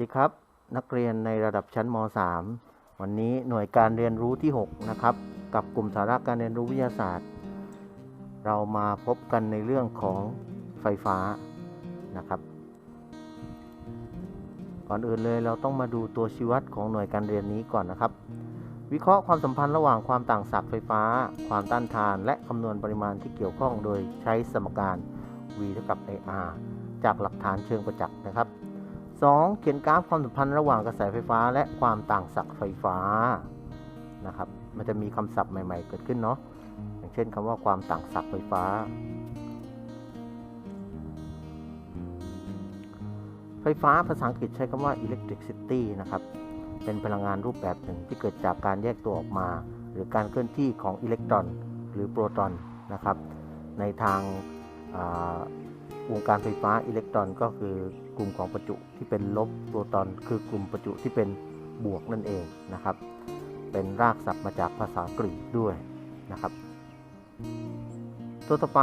สวัสดีครับนักเรียนในระดับชั้นม .3 วันนี้หน่วยการเรียนรู้ที่ 6 นะครับ กับกลุ่มสาระการเรียนรู้วิทยาศาสตร์ เรามาพบกันในเรื่องของไฟฟ้านะครับ ก่อนอื่นเลยเราต้องมาดูตัวชี้วัดของหน่วยการเรียนนี้ก่อนนะครับ วิเคราะห์ความสัมพันธ์ระหว่างความต่างศักย์ไฟฟ้า ความต้านทาน และคำนวณปริมาณที่เกี่ยวข้องโดยใช้สมการ v เท่ากับ ar จากหลักฐานเชิงประจักษ์นะครับ 2. เขียนกราฟความสัมพันธ์ระหว่างกระแสไฟฟ้า และความต่างศักย์ไฟฟ้านะครับ มันจะมีคำศัพท์ใหม่ ๆ เกิดขึ้นเนาะอย่างเช่นคำว่าความต่างศักย์ไฟฟ้า ไฟฟ้าภาษาอังกฤษใช้คำว่า electricity นะครับ เป็นพลังงานรูปแบบหนึ่งที่เกิดจากการแยกตัวออกมา หรือการเคลื่อนที่ของอิเล็กตรอน หรือโปรตอนนะครับ ในทางา วงการไฟฟ้าอิเล็กตรอนก็คือกลุ่มของประจุที่เป็นลบโปรตอนคือกลุ่มประจุที่เป็นบวกนั่นเองนะครับ เป็นรากศัพท์มาจากภาษากรีกด้วยนะครับ ตัวต่อไป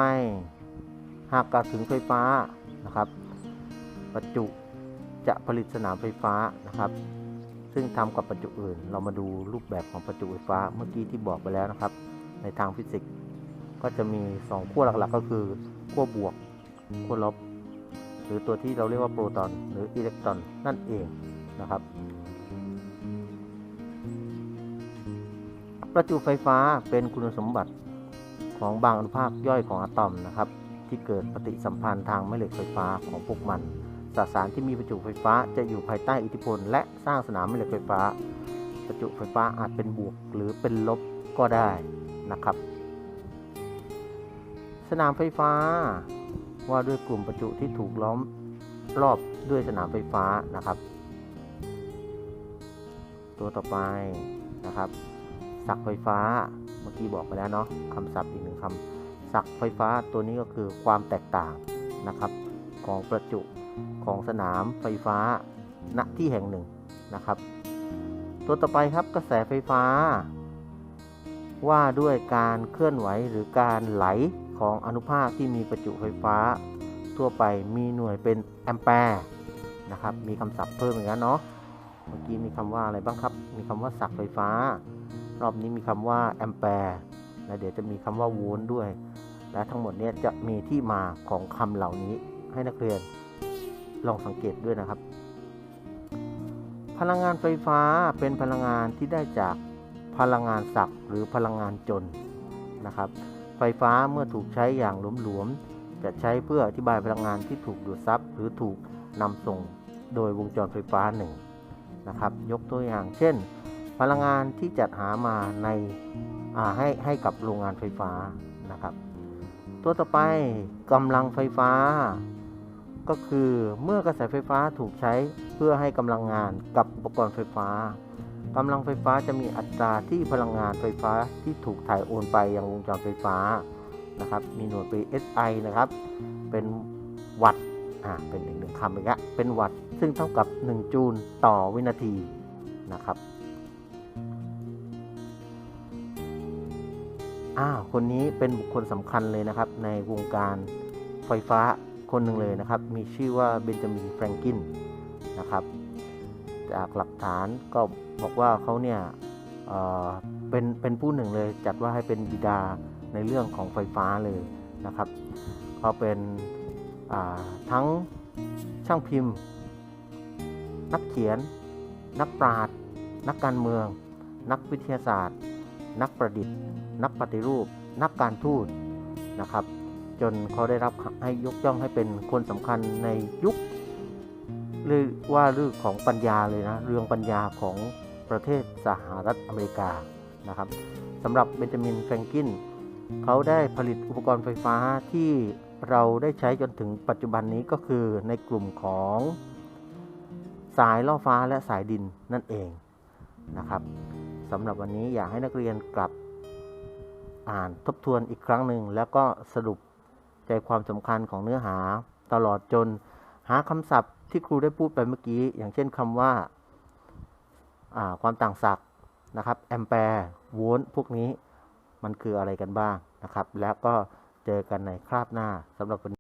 หากกล่าวถึงไฟฟ้านะครับ ประจุจะผลิตสนามไฟฟ้านะครับ ซึ่งทำกับประจุอื่น เรามาดูรูปแบบของประจุไฟฟ้าเมื่อกี้ที่บอกไปแล้วนะครับ ในทางฟิสิกส์ก็จะมี 2 ขั้วหลักๆ ก็คือขั้วบวก ขั้วลบ หรือตัวที่เราเรียกว่าโปรตอนหรืออิเล็กตรอนนั่นเองนะครับ ประจุไฟฟ้าเป็นคุณสมบัติของบางอนุภาคย่อยของอะตอมนะครับ ที่เกิดปฏิสัมพันธ์ทางแม่เหล็กไฟฟ้าของพวกมันสสารที่มีประจุไฟฟ้าจะอยู่ภายใต้อิทธิพล และสร้างสนามแม่เหล็กไฟฟ้า ประจุไฟฟ้าอาจเป็นบวกหรือเป็นลบก็ได้นะครับ สนามไฟฟ้า ว่าด้วยกลุ่มประจุที่ถูกล้อมรอบด้วยสนามไฟฟ้านะครับ ตัวต่อไปนะครับสักไฟฟ้าเมื่อกี้บอกไปแล้วเนาะคำศัพท์อีกหนึ่งคำสักไฟฟ้าตัวนี้ก็คือความแตกต่างนะครับ ของประจุของสนามไฟฟ้าณที่แห่งหนึ่งนะครับ ตัวต่อไปครับกระแสไฟฟ้า ว่าด้วยการเคลื่อนไหวหรือการไหล ของอนุภาคที่มีประจุไฟฟ้า ทั่วไปมีหน่วยเป็นแอมแปร์นะครับ มีคำศัพท์เพิ่มอีกแล้วเนาะ เมื่อกี้มีคำว่าอะไรบ้างครับ มีคำว่าสักไฟฟ้า รอบนี้มีคำว่าแอมแปร์และเดี๋ยวจะมีคำว่าโวลต์ด้วย และทั้งหมดนี้จะมีที่มาของคำเหล่านี้ให้นักเรียนลองสังเกตด้วยนะครับ พลังงานไฟฟ้าเป็นพลังงานที่ได้จากพลังงานศักย์หรือพลังงานจนนะครับ ไฟฟ้าเมื่อถูกใช้อย่างหลวมๆ จะใช้เพื่ออธิบายพลังงานที่ถูกดูดซับหรือถูกนำส่งโดยวงจรไฟฟ้าหนึ่งนะครับ ยกตัวอย่างเช่น พลังงานที่จัดหามาในให้ให้กับโรงงานไฟฟ้านะครับ ตัวต่อไปกำลังไฟฟ้า ก็คือเมื่อกระแสไฟฟ้าถูกใช้เพื่อให้กำลังงานกับอุปกรณ์ไฟฟ้า กำลังไฟฟ้าจะมีอัตราที่พลังงานไฟฟ้าที่ถูกถ่ายโอนไปยังวงจรไฟฟ้านะครับ มีหน่วยเป็น SI นะครับ เป็นวัตต์อ่าเป็นอีกหนึ่งคำอีกล้วเป็นวัตต์ซึ่งเท่ากับ 1 จูลต่อวินาทีนะครับอ้าวคนนี้เป็นบุคคลสำคัญเลยนะครับ ในวงการไฟฟ้าคนหนึ่งเลยนะครับ มีชื่อว่าเบนจามินแฟรงกินนะครับ จากหลักฐานก็บอกว่าเขาเนี่ยเเป็นเป็นผู้หนึ่งเลยจัดว่าให้เป็นบิดาในเรื่องของไฟฟ้าเลยนะครับเขาเป็นทั้งช่างพิมพ์ นักเขียน นักปราชญ์นักการเมือง นักวิทยาศาสตร์ นักประดิษฐ์ นักปฏิรูป นักการทูตนะครับ จนเขาได้รับให้ยกย่องให้เป็นคนสำคัญในยุค หรือว่าเรื่องของปัญญาเลยนะเรื่องปัญญาของประเทศสหรัฐอเมริกานะครับสำหรับเบนจามินแฟรงกินเขาได้ผลิตอุปกรณ์ไฟฟ้าที่เราได้ใช้จนถึงปัจจุบันนี้ก็คือในกลุ่มของสายล่อฟ้าและสายดินนั่นเองนะครับสำหรับวันนี้อยากให้นักเรียนกลับอ่านทบทวนอีกครั้งหนึ่งแล้วก็สรุปใจความสำคัญของเนื้อหาตลอดจนหาคำศัพท์ ที่ครูได้พูดไปเมื่อกี้ อย่างเช่นคำว่าความต่างศักย์นะครับแอมแปร์โวลต์พวกนี้มันคืออะไรกันบ้างนะครับ แล้วก็เจอกันในคราบหน้าสำหรับวัน